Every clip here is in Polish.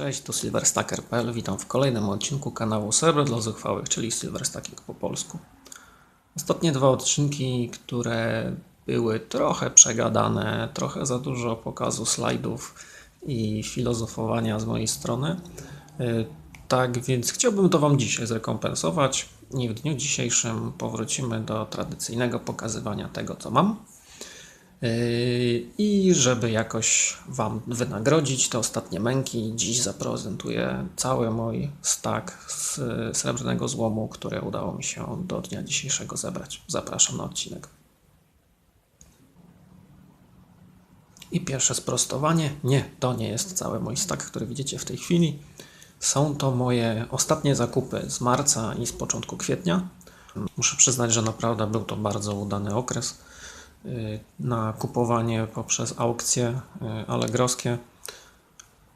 Cześć, tu silverstacker.pl. Witam w kolejnym odcinku kanału Srebro dla Zuchwałych, czyli Silverstacking po polsku. Ostatnie dwa odcinki, które były trochę przegadane, trochę za dużo pokazu slajdów i filozofowania z mojej strony. Y, Tak więc chciałbym to Wam dzisiaj zrekompensować i w dniu dzisiejszym powrócimy do tradycyjnego pokazywania tego, co mam. Yy, I żeby jakoś Wam wynagrodzić te ostatnie męki, dziś zaprezentuję cały mój stak z srebrnego złomu, który udało mi się do dnia dzisiejszego zebrać. Zapraszam na odcinek. I pierwsze sprostowanie. Nie, to nie jest cały mój stak, który widzicie w tej chwili. Są to moje ostatnie zakupy z marca i z początku kwietnia. Muszę przyznać, że naprawdę był to bardzo udany okres y, na kupowanie poprzez aukcje y, allegrowskie.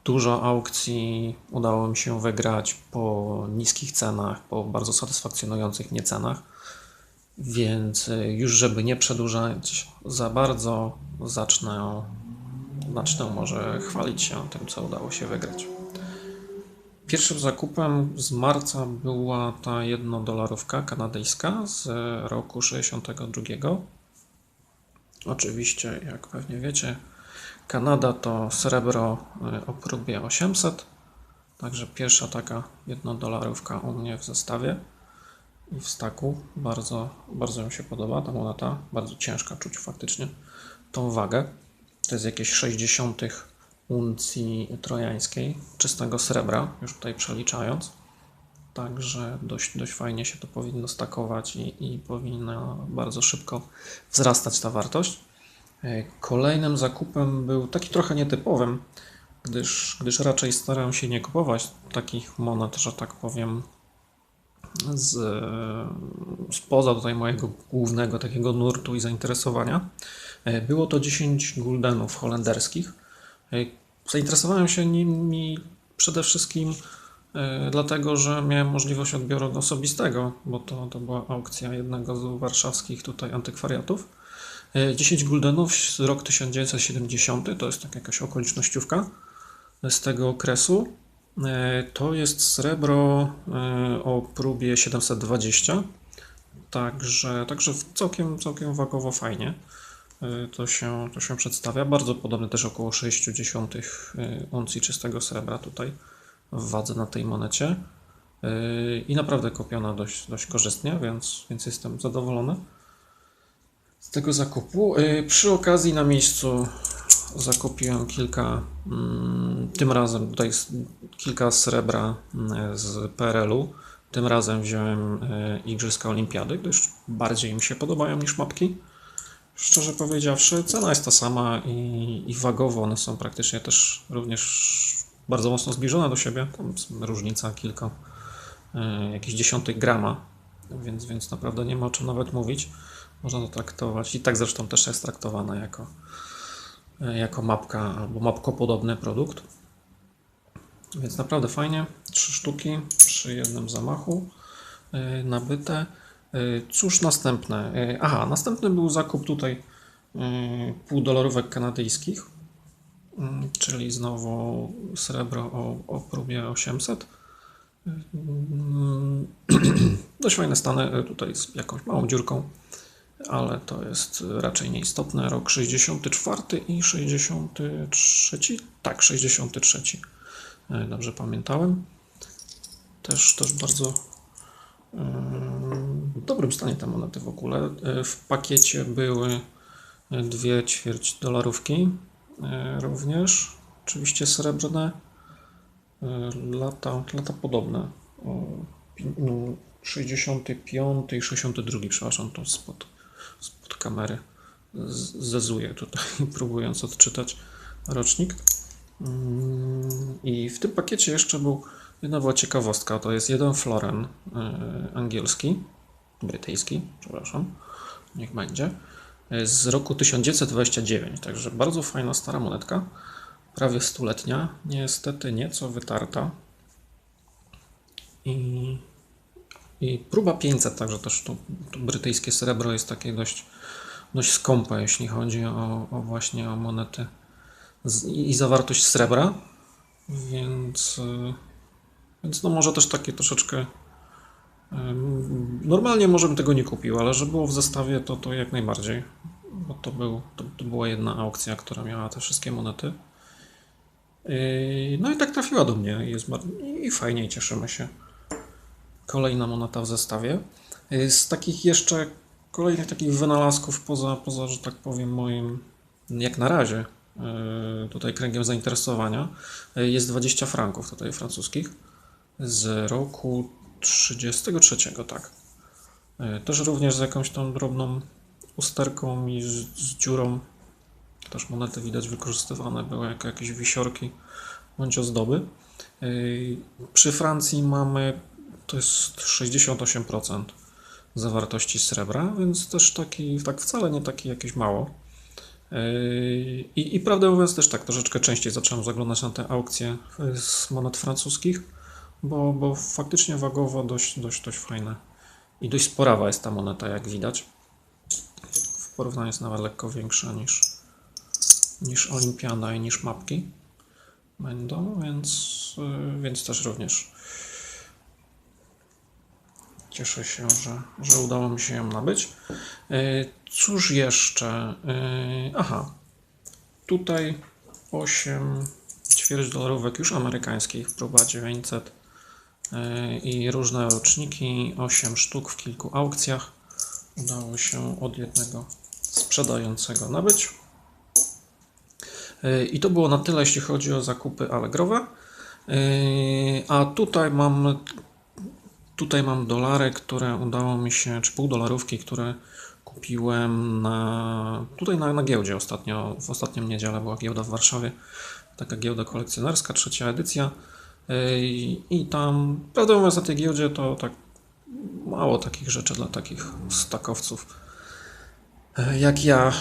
Dużo aukcji udało mi się wygrać po niskich cenach, po bardzo satysfakcjonujących mnie cenach. Więc y, już żeby nie przedłużać za bardzo, zacznę, zacznę może chwalić się tym, co udało się wygrać. Pierwszym zakupem z marca była ta jednodolarówka kanadyjska z roku 62. Oczywiście, jak pewnie wiecie, Kanada to srebro o próbie 800. Także pierwsza taka jednodolarówka u mnie w zestawie i w staku. Bardzo, bardzo mi się podoba ta moneta. Bardzo ciężka czuć faktycznie tą wagę. To jest jakieś 60 uncji trojańskiej, czystego srebra, już tutaj przeliczając. Także dość, dość fajnie się to powinno stakować i, i powinna bardzo szybko wzrastać ta wartość. E, Kolejnym zakupem był taki trochę nietypowym, gdyż, gdyż raczej staram się nie kupować takich monet, że tak powiem, z, spoza tutaj mojego głównego takiego nurtu i zainteresowania. E, Było to 10 guldenów holenderskich. E, Zainteresowałem się nimi przede wszystkim dlatego, że miałem możliwość odbioru osobistego, bo to, to była aukcja jednego z warszawskich tutaj antykwariatów. E, 10 guldenów z rok 1970, to jest tak jakaś okolicznościówka z tego okresu. E, To jest srebro e, o próbie 720, także, także całkiem, całkiem wagowo fajnie e, to się, to się przedstawia. Bardzo podobne też około 0,6 uncji czystego srebra tutaj w wadze na tej monecie. E, I naprawdę kopiona dość, dość korzystnie, więc, więc jestem zadowolony z tego zakupu. E, Przy okazji na miejscu zakupiłem kilka, mm, tym razem tutaj kilka srebra mm, z PRL-u. Tym razem wziąłem e, Igrzyska Olimpiady, gdyż bardziej mi się podobają niż mapki. Szczerze powiedziawszy, cena jest ta sama i, i wagowo one są praktycznie też również bardzo mocno zbliżone do siebie. Tam różnica kilka, e, jakichś dziesiątych grama, więc, więc naprawdę nie ma o czym nawet mówić. Można to traktować i tak zresztą też jest traktowana jako, e, jako mapka albo mapkopodobny produkt. Więc naprawdę fajnie. Trzy sztuki przy jednym zamachu e, nabyte. Cóż następne? Aha, następny był zakup tutaj e, pół dolarówek kanadyjskich, czyli znowu srebro o, o próbie 800. Mm, Dość fajne stany e, tutaj z jakąś małą dziurką, ale to jest raczej nieistotne. Rok 64 i 63. Tak, 63. E, Dobrze pamiętałem. Też, też bardzo w dobrym stanie te monety w ogóle. E, W pakiecie były e, dwie ćwierć dolarówki e, również. Oczywiście srebrne. E, Lata, lata podobne. O, pi- no, 65 i 62, przepraszam, to spod, spod kamery zezuję tutaj, próbując odczytać rocznik. Mm, I w tym pakiecie jeszcze był jedna była ciekawostka. To jest jeden floren e, angielski, brytyjski, przepraszam, niech będzie, e, z roku 1929. Także bardzo fajna stara monetka, prawie stuletnia, niestety nieco wytarta. I, i próba 500, także też to, to brytyjskie srebro jest takie dość, dość skąpe, jeśli chodzi o, o właśnie o monety z, i zawartość srebra. Więc, y, więc no może też takie troszeczkę. Normalnie może bym tego nie kupił, ale że było w zestawie, to, to jak najbardziej. Bo to, był, to, to była jedna aukcja, która miała te wszystkie monety. Yy, No i tak trafiła do mnie jest bar- i fajnie, cieszymy się. Kolejna moneta w zestawie. Yy, Z takich jeszcze kolejnych takich wynalazków poza, poza że tak powiem, moim, jak na razie, yy, tutaj kręgiem zainteresowania, jest 20 franków tutaj francuskich z roku 33, tak. Yy, Też również z jakąś tą drobną usterką i z, z dziurą. Też monety widać wykorzystywane były jako jakieś wisiorki bądź ozdoby. Yy, Przy Francji mamy to jest 68% zawartości srebra, więc też taki, tak wcale nie taki jakieś mało. Yy, I, I prawdę mówiąc też tak, troszeczkę częściej zacząłem zaglądać na te aukcje z monet francuskich, bo, bo faktycznie wagowo dość, dość, dość fajne. I dość sporawa jest ta moneta, jak widać. W porównaniu jest nawet lekko większa niż, niż Olimpiada i niż mapki będą, więc, yy, więc też również cieszę się, że, że udało mi się ją nabyć. Yy, Cóż jeszcze? Yy, Aha, tutaj 8 ćwierć dolarówek już amerykańskich, próba 900 yy, i różne roczniki, 8 sztuk w kilku aukcjach. Udało się od jednego sprzedającego nabyć. Yy, I to było na tyle, jeśli chodzi o zakupy Allegrowe. Yy, A tutaj mam Tutaj mam dolary, które udało mi się, czy pół dolarówki, które kupiłem na, tutaj na, na giełdzie ostatnio, w ostatnią niedzielę była giełda w Warszawie, taka giełda kolekcjonerska, trzecia edycja i tam, prawdę mówiąc na tej giełdzie to tak mało takich rzeczy dla takich stakowców yy, jak ja,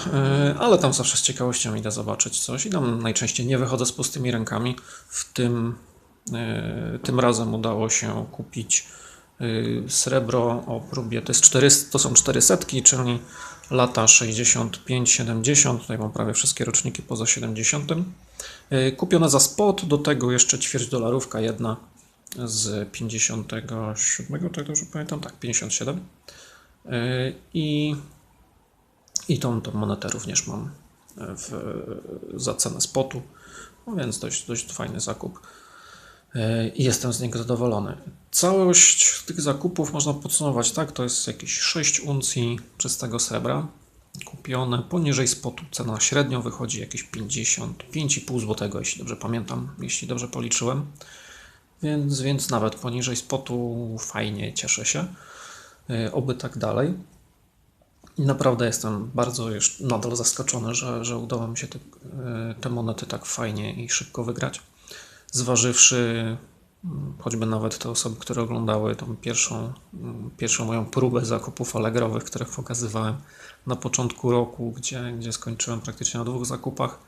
yy, ale tam zawsze z ciekawością idę zobaczyć coś i tam najczęściej nie wychodzę z pustymi rękami, w tym, yy, tym razem udało się kupić srebro o próbie, to, jest 400, to są 400, czyli lata 65-70, tutaj mam prawie wszystkie roczniki poza 70. Y, Kupione za spot, do tego jeszcze ćwierć dolarówka jedna z 57, tak dobrze pamiętam, tak, 57. Y, I, i tą, tą monetę również mam w, za cenę spotu, no więc dość, dość fajny zakup i jestem z niego zadowolony. Całość tych zakupów można podsumować tak, to jest jakieś 6 uncji czystego srebra kupione poniżej spotu. Cena średnio wychodzi jakieś 55,5 zł, jeśli dobrze pamiętam, jeśli dobrze policzyłem. Więc, więc nawet poniżej spotu fajnie, cieszę się. Yy, Oby tak dalej. I naprawdę jestem bardzo jeszcze nadal zaskoczony, że, że udało mi się te, yy, te monety tak fajnie i szybko wygrać zważywszy choćby nawet te osoby, które oglądały tą pierwszą, pierwszą moją próbę zakupów allegrowych, które pokazywałem na początku roku, gdzie, gdzie skończyłem praktycznie na dwóch zakupach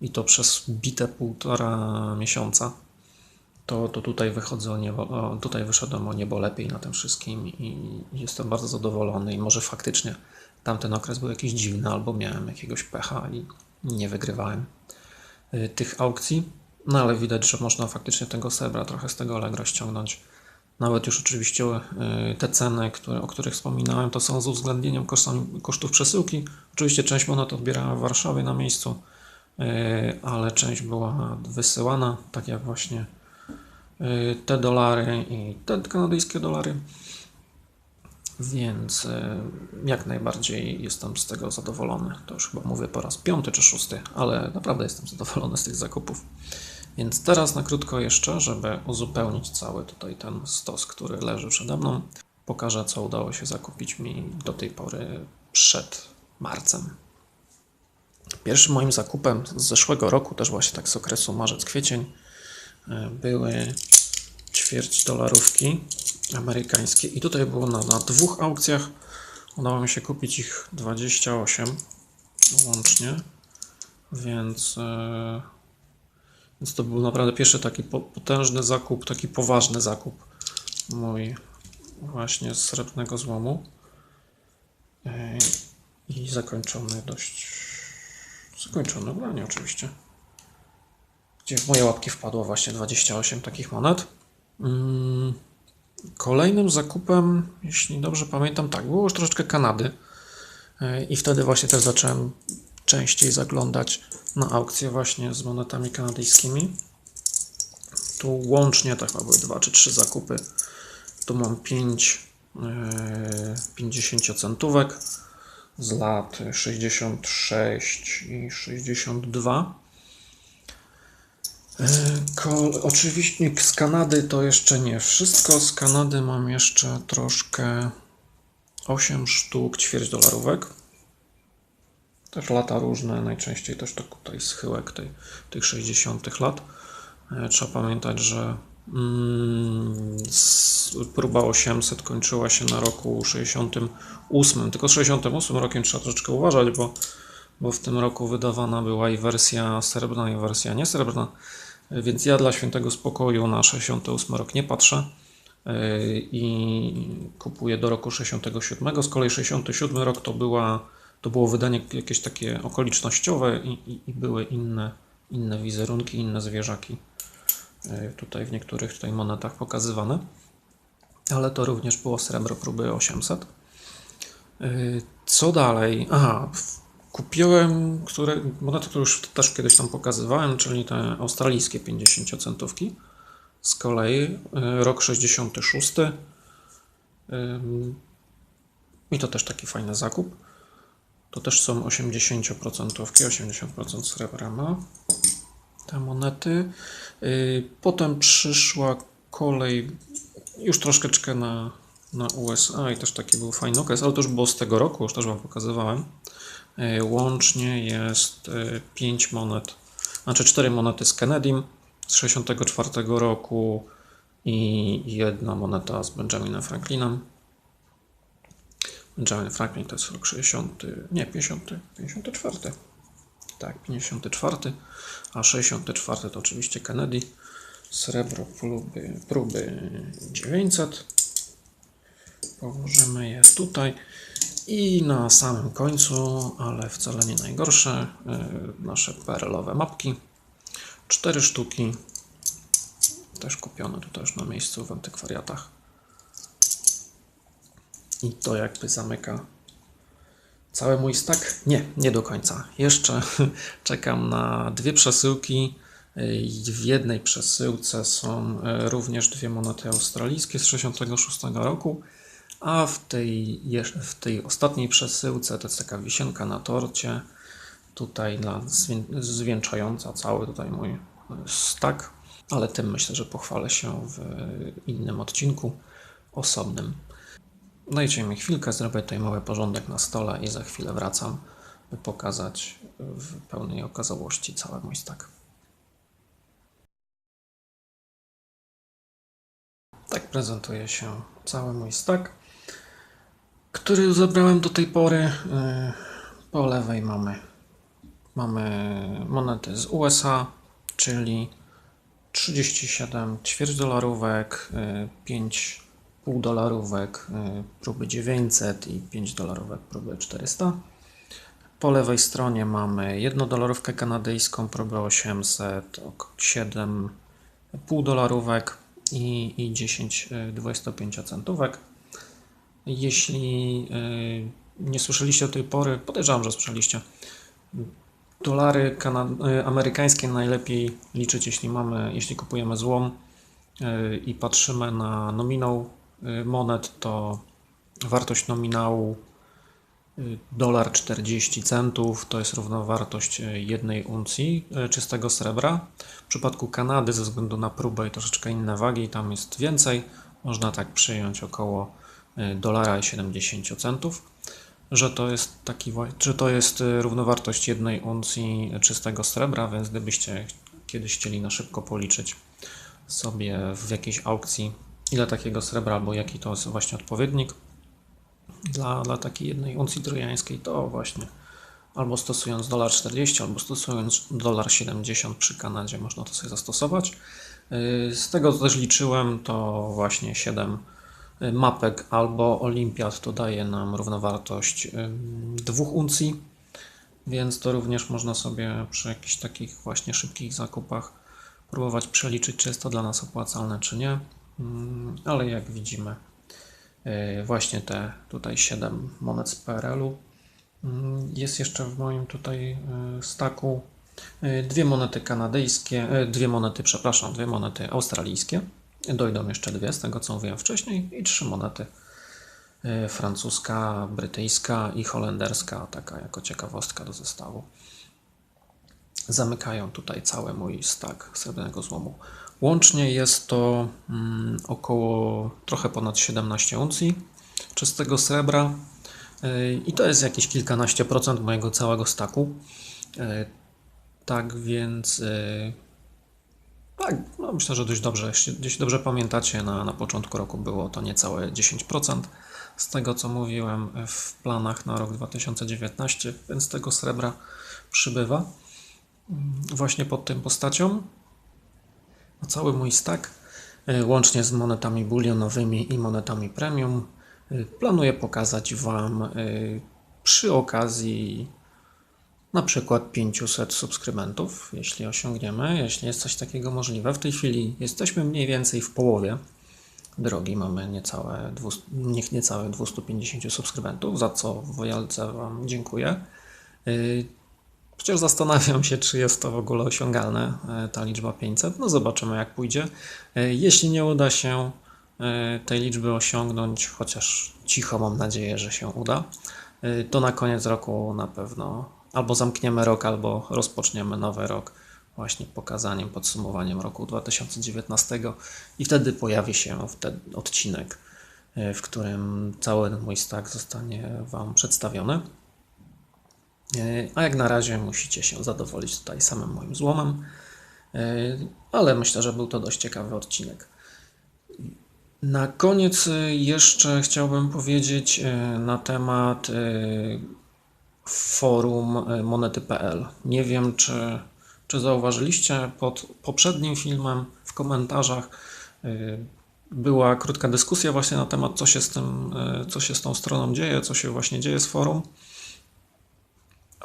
i to przez bite półtora miesiąca, to, to tutaj wychodzę o niebo, tutaj wyszedłem o niebo lepiej na tym wszystkim i jestem bardzo zadowolony i może faktycznie tamten okres był jakiś dziwny albo miałem jakiegoś pecha i nie wygrywałem y, tych aukcji. No ale widać, że można faktycznie tego srebra trochę z tego Allegro ściągnąć. Nawet już oczywiście y, te ceny, które, o których wspominałem, to są z uwzględnieniem kosztów przesyłki. Oczywiście część monet odbierałem w Warszawie na miejscu, y, ale część była wysyłana, tak jak właśnie y, te dolary i te kanadyjskie dolary. Więc jak najbardziej jestem z tego zadowolony. To już chyba mówię po raz piąty czy szósty, ale naprawdę jestem zadowolony z tych zakupów. Więc teraz na krótko jeszcze, żeby uzupełnić cały tutaj ten stos, który leży przede mną, pokażę, co udało się zakupić mi do tej pory przed marcem. Pierwszym moim zakupem z zeszłego roku, też właśnie tak z okresu marzec-kwiecień, y, były ćwierć dolarówki amerykańskie i tutaj było na, na dwóch aukcjach. Udało mi się kupić ich 28 łącznie, więc, yy, więc to był naprawdę pierwszy taki po- potężny zakup, taki poważny zakup mój właśnie z srebrnego złomu i zakończony dość zakończony ubranie oczywiście. gdzie w moje łapki wpadło właśnie 28 takich monet. Mm, Kolejnym zakupem, jeśli dobrze pamiętam, tak, było już troszeczkę Kanady. I wtedy właśnie też zacząłem częściej zaglądać na aukcje właśnie z monetami kanadyjskimi. Tu łącznie to chyba były dwa czy trzy zakupy. Tu mam 5 50 centówek z lat 66 i 62. E, Ko oczywiście z Kanady to jeszcze nie wszystko. Z Kanady mam jeszcze troszkę 8 sztuk ćwierć dolarówek. Też lata różne, najczęściej też to tutaj schyłek tej, tych 60 lat. E, Trzeba pamiętać, że mm, próba 800 kończyła się na roku 68. Tylko z 68 rokiem trzeba troszeczkę uważać, bo, bo w tym roku wydawana była i wersja srebrna, i wersja niesrebrna. E, Więc ja dla świętego spokoju na 68 rok nie patrzę e, i kupuję do roku 67. Z kolei 67 rok to, była, to było wydanie jakieś takie okolicznościowe i, i, i były inne, inne wizerunki, inne zwierzaki e, tutaj w niektórych tutaj monetach pokazywane. Ale to również było srebro próby 800. E, Co dalej? Aha, kupiłem które, monety, które już też kiedyś tam pokazywałem, czyli te australijskie 50 centówki. Z kolei y, rok 66. Ym, I to też taki fajny zakup. To też są 80%, 80% srebra ma te monety. Y, Potem przyszła kolej już troszeczkę na, na USA i też taki był fajny okres, ale to już było z tego roku, już też Wam pokazywałem. Y, Łącznie jest 5 monet, znaczy 4 monety z Kennedym z 64 roku i jedna moneta z Benjaminem Franklinem. Benjamin Franklin to jest rok 60, nie 50, 54. Tak, 54, a 64 to oczywiście Kennedy. Srebro próby, próby 900. Położymy je tutaj. I na samym końcu, ale wcale nie najgorsze, y, nasze perlowe mapki. Cztery sztuki. Też kupione tutaj już na miejscu w antykwariatach. I to jakby zamyka cały mój stack. Nie, nie do końca. Jeszcze czekam na dwie przesyłki. W jednej przesyłce są y, również dwie monety australijskie z 66 roku, a w tej, w tej ostatniej przesyłce to jest taka wisienka na torcie. Tutaj dla zwieńczająca cały tutaj mój y, stack, ale tym myślę, że pochwalę się w innym odcinku osobnym. Dajcie mi chwilkę, zrobię tutaj mały porządek na stole i za chwilę wracam, by pokazać w pełnej okazałości cały mój stack. Tak prezentuje się cały mój stack, który zebrałem do tej pory. Yy, Po lewej mamy, mamy monety z USA, czyli 37 ćwierć dolarówek, y, 5 pół dolarówek y, próby 900 i 5 dolarówek próby 400. Po lewej stronie mamy 1 dolarówkę kanadyjską próbę 800, ok- 7 pół dolarówek i, i 10 y, 25 centówek. Jeśli y, nie słyszeliście do tej pory, podejrzewam, że słyszeliście, Dolary y, amerykańskie najlepiej liczyć, jeśli mamy, jeśli kupujemy złom y, i patrzymy na nominał y, monet, to wartość nominału y, dolar 40 centów to jest równowartość y, jednej uncji y, czystego srebra. W przypadku Kanady, ze względu na próbę i troszeczkę inne wagi, tam jest więcej. Można tak przyjąć około y, dolara i 70 centów że to jest taki, że to jest y, równowartość jednej uncji czystego srebra, więc gdybyście kiedyś chcieli na szybko policzyć sobie w jakiejś aukcji, ile takiego srebra, albo jaki to jest właśnie odpowiednik dla, dla takiej jednej uncji trojańskiej, to właśnie albo stosując dolar 40, albo stosując dolar 70 przy Kanadzie można to sobie zastosować. Yy, Z tego co też liczyłem, to właśnie 7 mapek albo olimpiad to daje nam równowartość ym, dwóch uncji, więc to również można sobie przy jakichś takich właśnie szybkich zakupach próbować przeliczyć, czy jest to dla nas opłacalne, czy nie. Mm, Ale jak widzimy, yy, właśnie te tutaj 7 monet z PRL-u. Mm, Jest jeszcze w moim tutaj yy, staku yy, dwie monety kanadyjskie, dwie monety, przepraszam, dwie monety australijskie. Dojdą jeszcze dwie, z tego co mówiłem wcześniej, i trzy monety francuska, brytyjska i holenderska, taka jako ciekawostka do zestawu zamykają tutaj cały mój stak srebrnego złomu. Łącznie jest to mm, około trochę ponad 17 uncji czystego srebra Yy, i to jest jakieś kilkanaście procent mojego całego staku. Yy, Tak więc yy, tak, no myślę, że dość dobrze, jeśli, dobrze pamiętacie, na, na początku roku było to niecałe 10% z tego, co mówiłem w planach na rok 2019, więc tego srebra przybywa właśnie pod tą postacią. Cały mój stack, y, łącznie z monetami bulionowymi i monetami premium, y, planuję pokazać Wam y, przy okazji na przykład 500 subskrybentów, jeśli osiągniemy, jeśli jest coś takiego możliwe. W tej chwili jesteśmy mniej więcej w połowie drogi, mamy niecałe 200, niech niecałe 250 subskrybentów, za co wielce Wam dziękuję. Chociaż zastanawiam się, czy jest to w ogóle osiągalne, e, ta liczba 500. No zobaczymy, jak pójdzie. E, Jeśli nie uda się e, tej liczby osiągnąć, chociaż cicho mam nadzieję, że się uda, to na koniec roku na pewno albo zamkniemy rok, albo rozpoczniemy nowy rok właśnie pokazaniem, podsumowaniem roku 2019 i wtedy pojawi się wtedy odcinek, w którym cały mój stack zostanie Wam przedstawiony. E, A jak na razie musicie się zadowolić tutaj samym moim złomem, E, ale myślę, że był to dość ciekawy odcinek. Na koniec e, jeszcze chciałbym powiedzieć na temat forum monety.pl. Nie wiem, czy, czy zauważyliście pod poprzednim filmem w komentarzach była krótka dyskusja właśnie na temat, co się z tym, co się z tą stroną dzieje, co się właśnie dzieje z forum.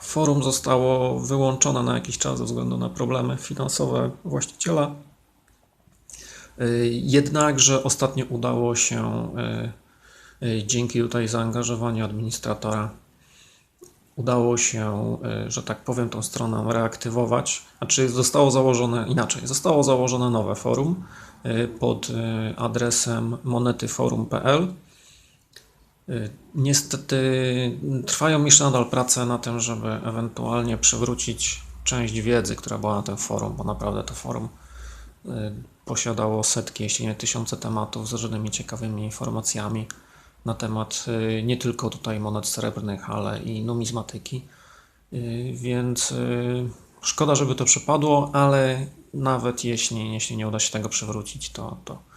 Forum zostało wyłączone na jakiś czas ze względu na problemy finansowe właściciela. Y, Jednakże ostatnio udało się y, y, dzięki tutaj zaangażowaniu administratora udało się, że tak powiem, tą stronę reaktywować. Znaczy zostało założone inaczej. Zostało założone nowe forum pod adresem monetyforum.pl. Y, Niestety trwają jeszcze nadal prace na tym, żeby ewentualnie przywrócić część wiedzy, która była na tym forum, bo naprawdę to forum y, posiadało setki, jeśli nie tysiące tematów z różnymi ciekawymi informacjami na temat y, nie tylko tutaj monet srebrnych, ale i numizmatyki. Więc szkoda, żeby to przepadło, ale nawet jeśli, jeśli nie uda się tego przywrócić, to, to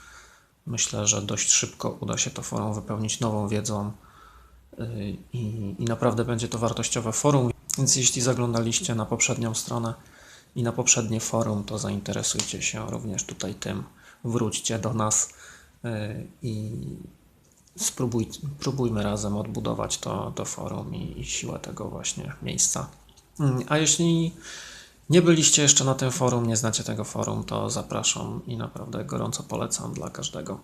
myślę, że dość szybko uda się to forum wypełnić nową wiedzą y, i, i naprawdę będzie to wartościowe forum. Więc jeśli zaglądaliście na poprzednią stronę i na poprzednie forum, to zainteresujcie się również tutaj tym. Wróćcie do nas y, i spróbuj, próbujmy razem odbudować to, to forum i, i siłę tego właśnie miejsca. Mm, A jeśli nie byliście jeszcze na tym forum, nie znacie tego forum, to zapraszam i naprawdę gorąco polecam dla każdego,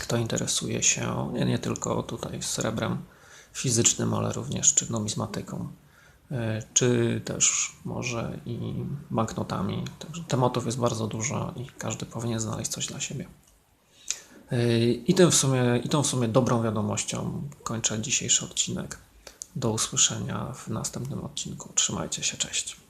kto interesuje się nie, nie tylko tutaj srebrem fizycznym, ale również czy numizmatyką, y, czy też może i banknotami. Także tematów jest bardzo dużo i każdy powinien znaleźć coś dla siebie. Y, I, tym w sumie, I tą w sumie dobrą wiadomością kończę dzisiejszy odcinek. Do usłyszenia w następnym odcinku. Trzymajcie się, cześć.